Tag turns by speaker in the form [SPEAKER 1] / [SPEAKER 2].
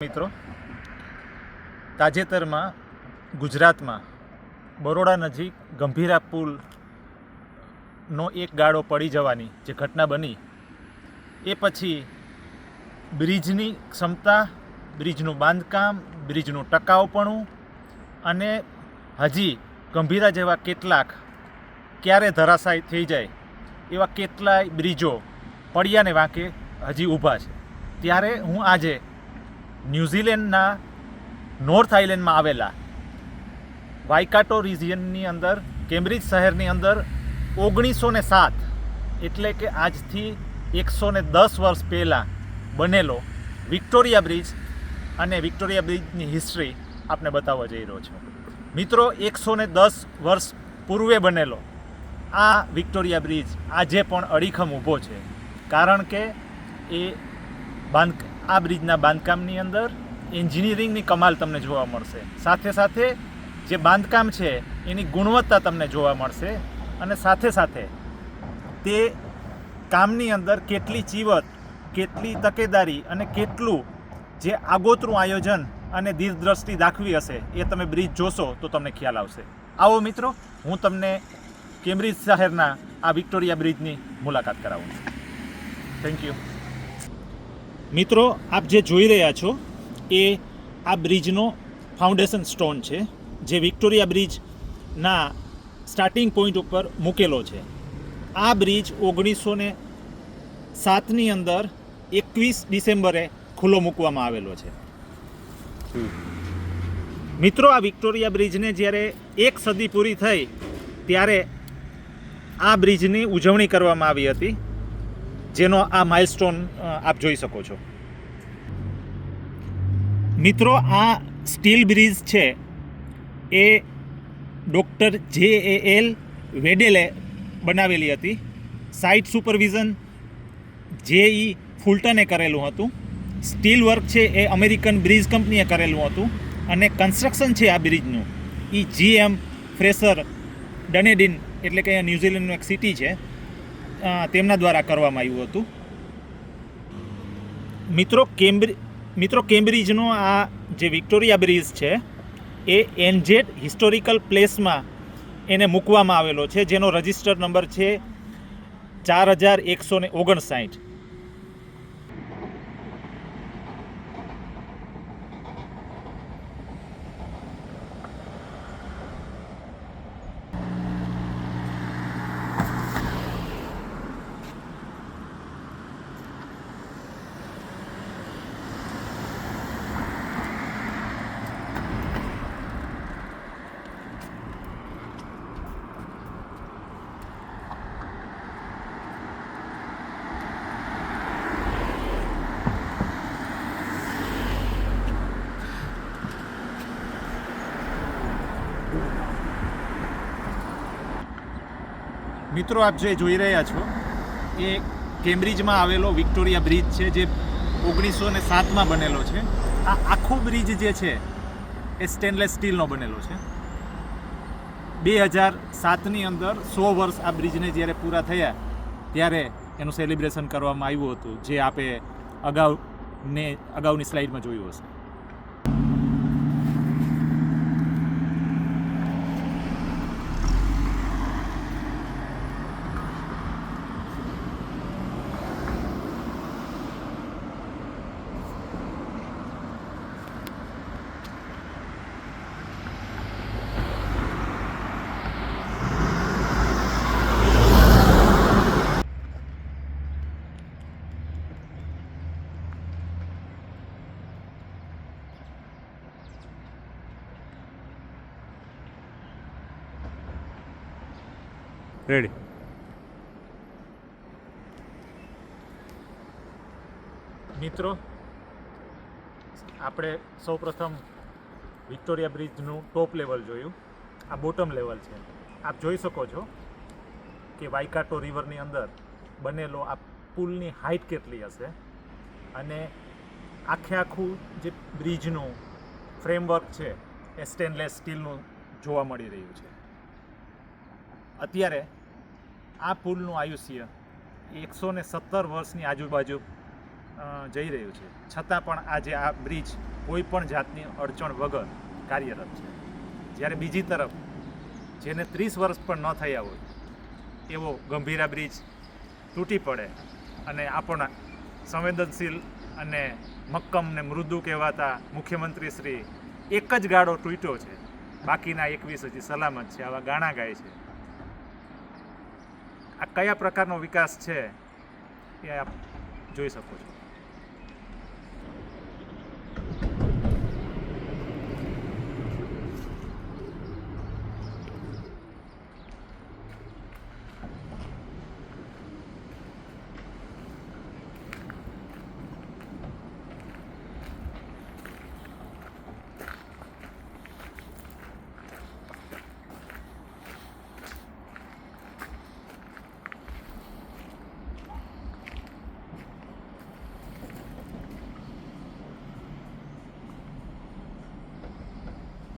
[SPEAKER 1] મિત્રો, તાજેતરમાં ગુજરાતમાં બરોડા નજીક ગંભીરા પુલનો એક ગાળો પડી જવાની જે ઘટના બની, એ પછી બ્રિજની ક્ષમતા, બ્રિજનું બાંધકામ, બ્રિજનું ટકાઉપણું અને હજી ગંભીરા જેવા કેટલાક ક્યારે ધરાશાય થઈ જાય એવા કેટલાય બ્રિજો પડિયાને વાંકે હજી ઊભા છે. ત્યારે હું આજે ન્યૂઝીલેન્ડના નોર્થ આઇલેન્ડમાં આવેલા વાઇકાટો રિજિયનની અંદર, કેમ્બ્રિજ શહેરની અંદર ઓગણીસો ને સાત એટલે કે આજથી એકસો ને દસ વર્ષ પહેલાં બનેલો વિક્ટોરિયા બ્રિજ અને વિક્ટોરિયા બ્રિજની હિસ્ટ્રી આપને બતાવવા જઈ રહ્યો છું. મિત્રો એકસો ને દસ વર્ષ પૂર્વે બનેલો આ વિક્ટોરિયા બ્રિજ આજે પણ અડીખમ ઊભો છે. કારણ કે એ બાંધ આ બ્રિજના બાંધકામની અંદર એન્જિનિયરિંગની કમાલ તમને જોવા મળશે. સાથે સાથે જે બાંધકામ છે, એની ગુણવત્તા તમને જોવા મળશે અને સાથે સાથે તે કામની અંદર કેટલી ચીવત, કેટલી તકેદારી અને કેટલું જે આગોતરું આયોજન અને દીર્ઘદ્રષ્ટિ દાખવી હશે, એ તમે બ્રિજ જોશો તો તમને ખ્યાલ આવશે. આવો મિત્રો, હું તમને કેમ્બ્રિજ શહેરના આ વિક્ટોરિયા બ્રિજની મુલાકાત કરાવું છું. થેન્ક યુ મિત્રો, આપ જે જોઈ રહ્યા છો, એ આ બ્રિજનો ફાઉન્ડેશન સ્ટોન છે, જે વિક્ટોરિયા બ્રિજના સ્ટાર્ટિંગ પોઈન્ટ ઉપર મૂકેલો છે. આ બ્રિજ ઓગણીસો ને સાતની અંદર એકવીસ ડિસેમ્બરે ખુલ્લો મૂકવામાં આવેલો છે. મિત્રો, આ વિક્ટોરિયા બ્રિજને જ્યારે એક સદી પૂરી થઈ, ત્યારે આ બ્રિજની ઉજવણી કરવામાં આવી હતી. જેનો આ માઇલસ્ટોન આપ જોઈ શકો છો. મિત્રો, આ સ્ટીલ બ્રિજ છે, એ ડૉક્ટર જે એ એલ વેડેલે બનાવેલી હતી. સાઇટ સુપરવિઝન જે ઈ ફુલટને કરેલું હતું. સ્ટીલ વર્ક છે, એ અમેરિકન બ્રિજ કંપનીએ કરેલું હતું. અને કન્સ્ટ્રક્શન છે આ બ્રિજનું એ જી એમ ફ્રેશર ડનેડિન એટલે કે અહીંયા ન્યૂઝીલેન્ડનું એક સિટી છે. તેમના દ્વારા કરવામાં આવ્યું હતું. મિત્રો કેમ્બ્રિજ મિત્રો, કેમ્બ્રિજનો આ જે વિક્ટોરિયા બ્રિજ છે, એ એનજેડ હિસ્ટોરિકલ પ્લેસમાં એને મૂકવામાં આવેલો છે, જેનો રજિસ્ટર નંબર છે ચાર હજાર એકસો ઓગણસાઠ. મિત્રો, આપ જે જોઈ રહ્યા છો, એ કેમ્બ્રિજમાં આવેલો વિક્ટોરિયા બ્રિજ છે, જે ઓગણીસો ને સાતમાં બનેલો છે. આ આખો બ્રિજ જે છે, એ સ્ટેનલેસ સ્ટીલનો બનેલો છે. બે હજાર સાતની અંદર સો વર્ષ આ બ્રિજને જ્યારે પૂરા થયા, ત્યારે એનું સેલિબ્રેશન કરવામાં આવ્યું હતું, જે આપે અગાઉ ને અગાઉની સ્લાઇડમાં જોયું હશે.
[SPEAKER 2] રેડી
[SPEAKER 1] મિત્રો, આપણે સૌપ્રથમ વિક્ટોરિયા બ્રિજનું ટોપ લેવલ જોયું. આ બોટમ લેવલ છે. આપ જોઈ શકો છો કે વાઇકાટો રિવરની અંદર બનેલો આ પુલની હાઇટ કેટલી હશે અને આખે આખું જે બ્રિજનું ફ્રેમવર્ક છે એ સ્ટેનલેસ સ્ટીલનું જોવા મળી રહ્યું છે. અત્યારે આ પુલનું આયુષ્ય એકસો ને સત્તર વર્ષની આજુબાજુ જઈ રહ્યું છે. છતાં પણ આજે આ બ્રિજ કોઈ પણ જાતની અડચણ વગર કાર્યરત છે. જ્યારે બીજી તરફ જેને ત્રીસ વર્ષ પણ ન થયા હોય, એવો ગંભીરા બ્રિજ તૂટી પડે અને આપણા સંવેદનશીલ અને મક્કમ ને મૃદુ કહેવાતા મુખ્યમંત્રી શ્રી એક જ ગાડો તૂટ્યો છે. બાકીના એકવીસ હજી સલામત છે. આવા ગાણા ગાય છે. આ કયા પ્રકારનો વિકાસ છે એ આપ જોઈ શકો છો.